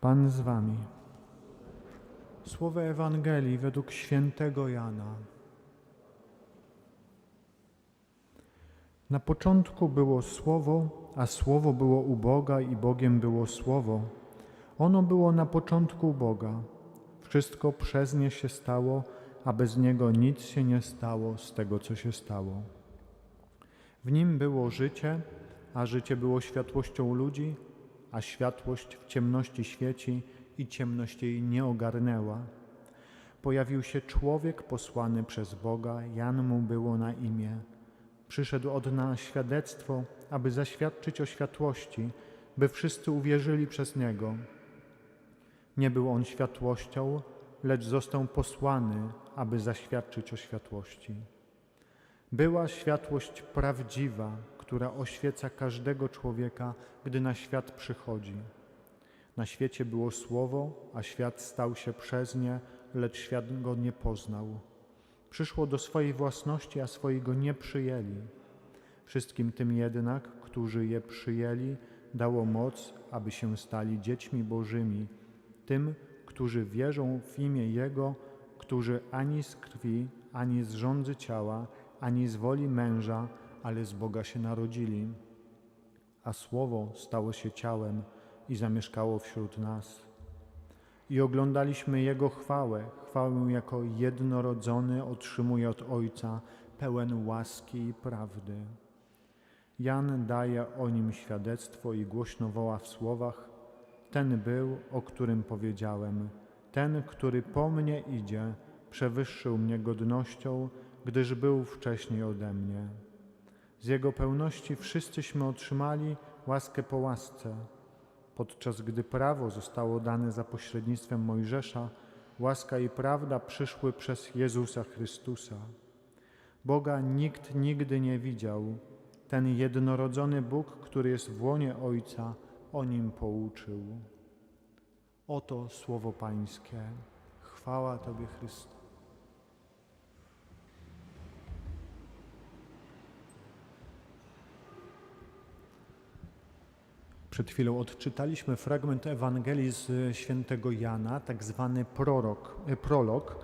Pan z wami. Słowo Ewangelii według świętego Jana. Na początku było Słowo, a Słowo było u Boga i Bogiem było Słowo. Ono było na początku u Boga. Wszystko przez nie się stało, a bez niego nic się nie stało z tego, co się stało. W nim było życie, a życie było światłością ludzi, a światłość w ciemności świeci i ciemność jej nie ogarnęła. Pojawił się człowiek posłany przez Boga, Jan mu było na imię. Przyszedł od nas świadectwo, aby zaświadczyć o światłości, by wszyscy uwierzyli przez niego. Nie był on światłością, lecz został posłany, aby zaświadczyć o światłości. Była światłość prawdziwa, która oświeca każdego człowieka, gdy na świat przychodzi. Na świecie było słowo, a świat stał się przez nie, lecz świat go nie poznał. Przyszło do swojej własności, a swoi go nie przyjęli. Wszystkim tym jednak, którzy je przyjęli, dało moc, aby się stali dziećmi Bożymi, tym, którzy wierzą w imię Jego, którzy ani z krwi, ani z rządzy ciała, ani z woli męża, ale z Boga się narodzili. A Słowo stało się ciałem i zamieszkało wśród nas. I oglądaliśmy Jego chwałę, chwałę jako jednorodzony otrzymuje od Ojca, pełen łaski i prawdy. Jan daje o nim świadectwo i głośno woła w słowach: Ten był, o którym powiedziałem, ten, który po mnie idzie, przewyższył mnie godnością, gdyż był wcześniej ode mnie. Z Jego pełności wszyscyśmy otrzymali łaskę po łasce. Podczas gdy prawo zostało dane za pośrednictwem Mojżesza, łaska i prawda przyszły przez Jezusa Chrystusa. Boga nikt nigdy nie widział. Ten jednorodzony Bóg, który jest w łonie Ojca, o nim pouczył. Oto słowo Pańskie. Chwała Tobie, Chryste. Przed chwilą odczytaliśmy fragment Ewangelii z świętego Jana, tak zwany prorok, e, prolog.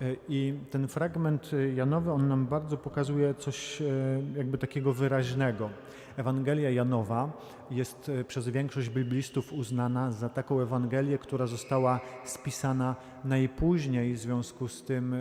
E, I ten fragment Janowy, on nam bardzo pokazuje coś e, jakby takiego wyraźnego. Ewangelia Janowa jest przez większość biblistów uznana za taką Ewangelię, która została spisana najpóźniej, w związku z tym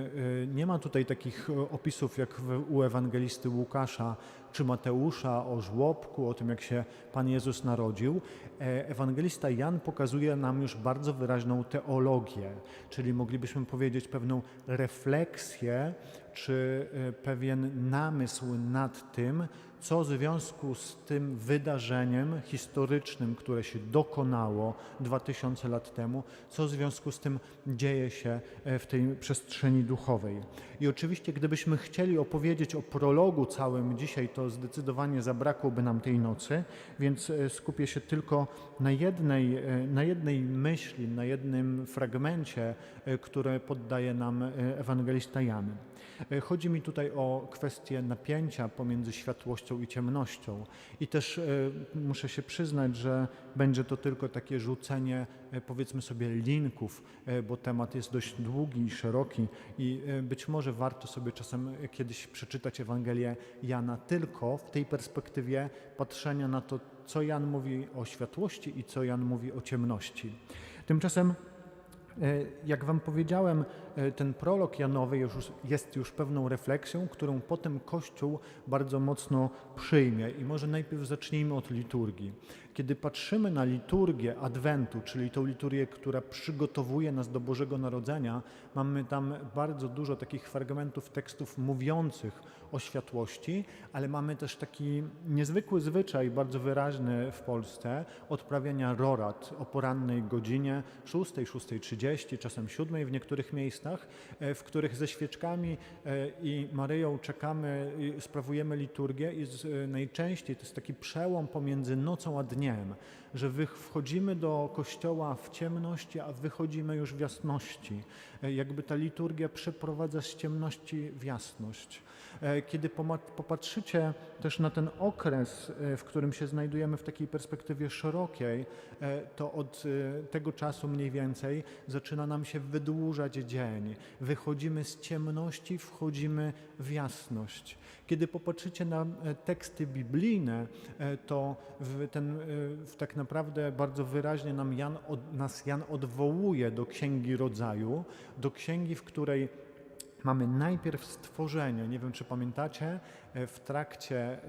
nie ma tutaj takich opisów jak u ewangelisty Łukasza czy Mateusza o żłobku, o tym jak się Pan Jezus narodził. Ewangelista Jan pokazuje nam już bardzo wyraźną teologię, czyli moglibyśmy powiedzieć pewną refleksję czy pewien namysł nad tym, co w związku z tym wydarzeniem historycznym, które się dokonało 2000 lat temu, co w związku z tym dzieje się w tej przestrzeni duchowej. I oczywiście, gdybyśmy chcieli opowiedzieć o prologu całym dzisiaj, to zdecydowanie zabrakłoby nam tej nocy, więc skupię się tylko na jednej, na jednej myśli, na jednym fragmencie, które poddaje nam ewangelista Jan. Chodzi mi tutaj o kwestię napięcia pomiędzy światłością i ciemnością. I też muszę się przyznać, że będzie to tylko takie rzucenie, powiedzmy sobie, linków, bo temat jest dość długi i szeroki i być może warto sobie czasem kiedyś przeczytać Ewangelię Jana tylko w tej perspektywie patrzenia na to, co Jan mówi o światłości i co Jan mówi o ciemności. Tymczasem jak Wam powiedziałem, ten prolog Janowy już, jest już pewną refleksją, którą potem Kościół bardzo mocno przyjmie. I może najpierw zacznijmy od liturgii. Kiedy patrzymy na liturgię Adwentu, czyli tą liturgię, która przygotowuje nas do Bożego Narodzenia, mamy tam bardzo dużo takich fragmentów tekstów mówiących o światłości, ale mamy też taki niezwykły zwyczaj, bardzo wyraźny w Polsce, odprawiania rorat o porannej godzinie 6, 6.30, czasem 7 w niektórych miejscach, w których ze świeczkami i Maryją czekamy, sprawujemy liturgię i najczęściej to jest taki przełom pomiędzy nocą a dniem. Że wy wchodzimy do kościoła w ciemności, a wychodzimy już w jasności. E, Jakby ta liturgia przeprowadza z ciemności w jasność. E, Kiedy popatrzycie też na ten okres, e, w którym się znajdujemy w takiej perspektywie szerokiej, to od tego czasu mniej więcej zaczyna nam się wydłużać dzień. Wychodzimy z ciemności, wchodzimy w jasność. Kiedy popatrzycie na teksty biblijne, to w ten, w tak naprawdę bardzo wyraźnie nam Jan od, nas Jan odwołuje do Księgi Rodzaju, do księgi, w której Mamy najpierw stworzenie. Nie wiem, czy pamiętacie, e, w trakcie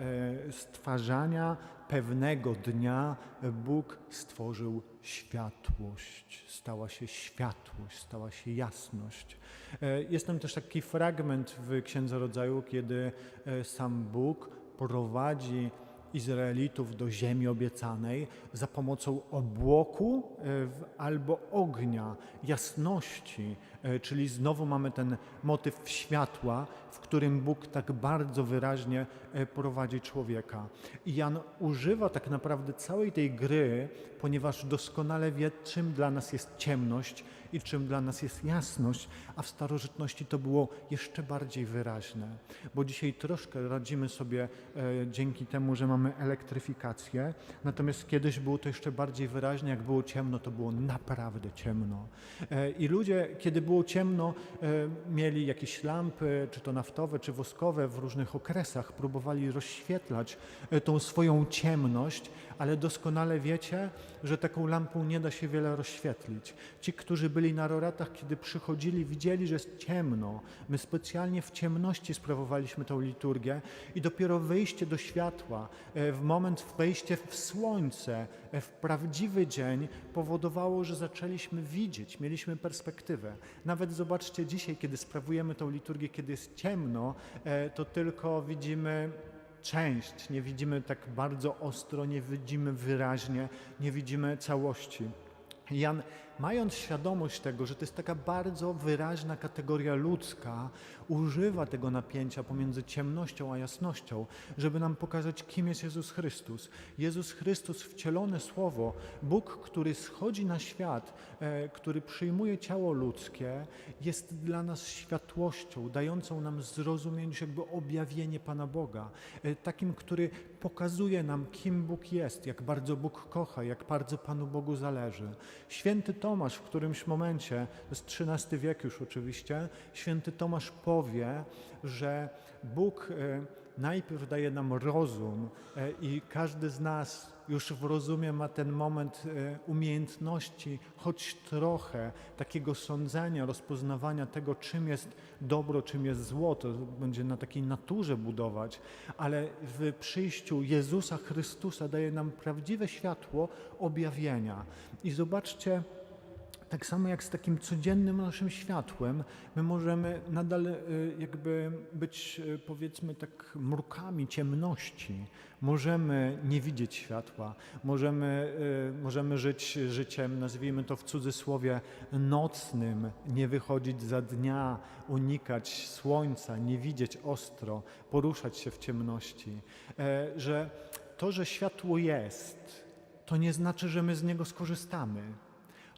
e, stwarzania pewnego dnia e, Bóg stworzył światłość. Stała się światłość, stała się jasność. Jest tam też taki fragment w Księdze Rodzaju, kiedy sam Bóg prowadzi Izraelitów do ziemi obiecanej za pomocą obłoku e, albo ognia, jasności, e, czyli znowu mamy ten motyw światła, w którym Bóg tak bardzo wyraźnie e, prowadzi człowieka. I Jan używa tak naprawdę całej tej gry, ponieważ doskonale wie, czym dla nas jest ciemność i czym dla nas jest jasność, a w starożytności to było jeszcze bardziej wyraźne, bo dzisiaj troszkę radzimy sobie dzięki temu, że mamy elektryfikację, natomiast kiedyś było to jeszcze bardziej wyraźne, jak było ciemno, to było naprawdę ciemno. E, I ludzie, kiedy było ciemno, e, mieli jakieś lampy, czy to naftowe, czy woskowe w różnych okresach, próbowali rozświetlać e, tą swoją ciemność, ale doskonale wiecie, że taką lampą nie da się wiele rozświetlić. Ci, którzy byli na roratach, kiedy przychodzili, widzieli, że jest ciemno. My specjalnie w ciemności sprawowaliśmy tą liturgię i dopiero wyjście do światła, e, w moment wejścia w słońce, e, w prawdziwy dzień powodowało, że zaczęliśmy widzieć, mieliśmy perspektywę. Nawet zobaczcie dzisiaj, kiedy sprawujemy tą liturgię, kiedy jest ciemno, e, to tylko widzimy część, nie widzimy tak bardzo ostro, nie widzimy wyraźnie, nie widzimy całości. Jan, mając świadomość tego, że to jest taka bardzo wyraźna kategoria ludzka, używa tego napięcia pomiędzy ciemnością a jasnością, żeby nam pokazać, kim jest Jezus Chrystus. Jezus Chrystus, wcielone Słowo, Bóg, który schodzi na świat, e, który przyjmuje ciało ludzkie, jest dla nas światłością, dającą nam zrozumieć jakby objawienie Pana Boga, e, takim, który pokazuje nam, kim Bóg jest, jak bardzo Bóg kocha, jak bardzo Panu Bogu zależy. Święty Tomasz w którymś momencie, to jest XIII wiek już oczywiście, święty Tomasz powie, że Bóg e, najpierw daje nam rozum e, i każdy z nas już w rozumie ma ten moment e, umiejętności, choć trochę takiego sądzenia, rozpoznawania tego, czym jest dobro, czym jest zło. To będzie na takiej naturze budować, ale w przyjściu Jezusa Chrystusa daje nam prawdziwe światło objawienia. I zobaczcie, tak samo jak z takim codziennym naszym światłem, my możemy nadal y, jakby być y, powiedzmy tak mrukami ciemności. Możemy nie widzieć światła, możemy, y, możemy żyć życiem, nazwijmy to w cudzysłowie, nocnym, nie wychodzić za dnia, unikać słońca, nie widzieć ostro, poruszać się w ciemności. E, Że to, że światło jest, to nie znaczy, że my z niego skorzystamy.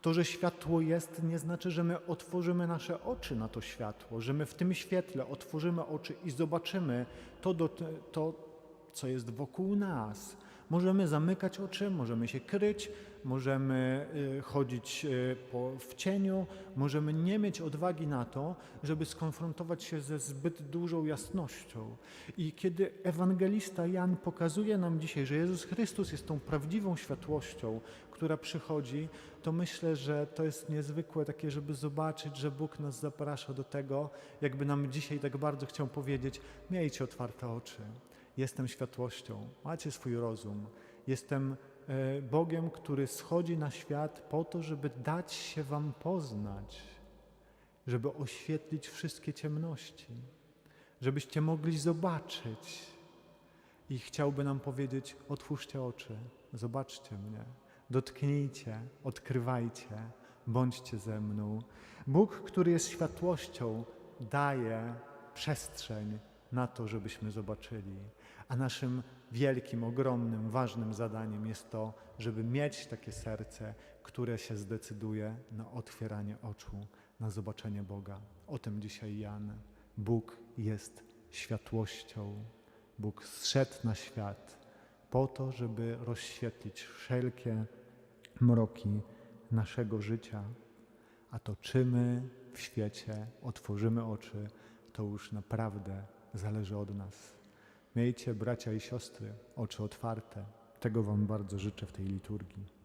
To, że światło jest, nie znaczy, że my otworzymy nasze oczy na to światło, że my w tym świetle otworzymy oczy i zobaczymy to, do, to co jest wokół nas. Możemy zamykać oczy, możemy się kryć, możemy y, chodzić y, w cieniu, możemy nie mieć odwagi na to, żeby skonfrontować się ze zbyt dużą jasnością. I kiedy ewangelista Jan pokazuje nam dzisiaj, że Jezus Chrystus jest tą prawdziwą światłością, która przychodzi, to myślę, że to jest niezwykłe takie, żeby zobaczyć, że Bóg nas zaprasza do tego, jakby nam dzisiaj tak bardzo chciał powiedzieć, miejcie otwarte oczy. Jestem światłością, macie swój rozum. Jestem Bogiem, który schodzi na świat po to, żeby dać się wam poznać, żeby oświetlić wszystkie ciemności, żebyście mogli zobaczyć. I chciałby nam powiedzieć: otwórzcie oczy, zobaczcie mnie, dotknijcie, odkrywajcie, bądźcie ze mną. Bóg, który jest światłością, daje przestrzeń na to, żebyśmy zobaczyli. A naszym wielkim, ogromnym, ważnym zadaniem jest to, żeby mieć takie serce, które się zdecyduje na otwieranie oczu, na zobaczenie Boga. O tym dzisiaj Jan. Bóg jest światłością. Bóg zszedł na świat po to, żeby rozświetlić wszelkie mroki naszego życia. A to, czy my w świecie otworzymy oczy, to już naprawdę zależy od nas. Miejcie, bracia i siostry, oczy otwarte. Tego Wam bardzo życzę w tej liturgii.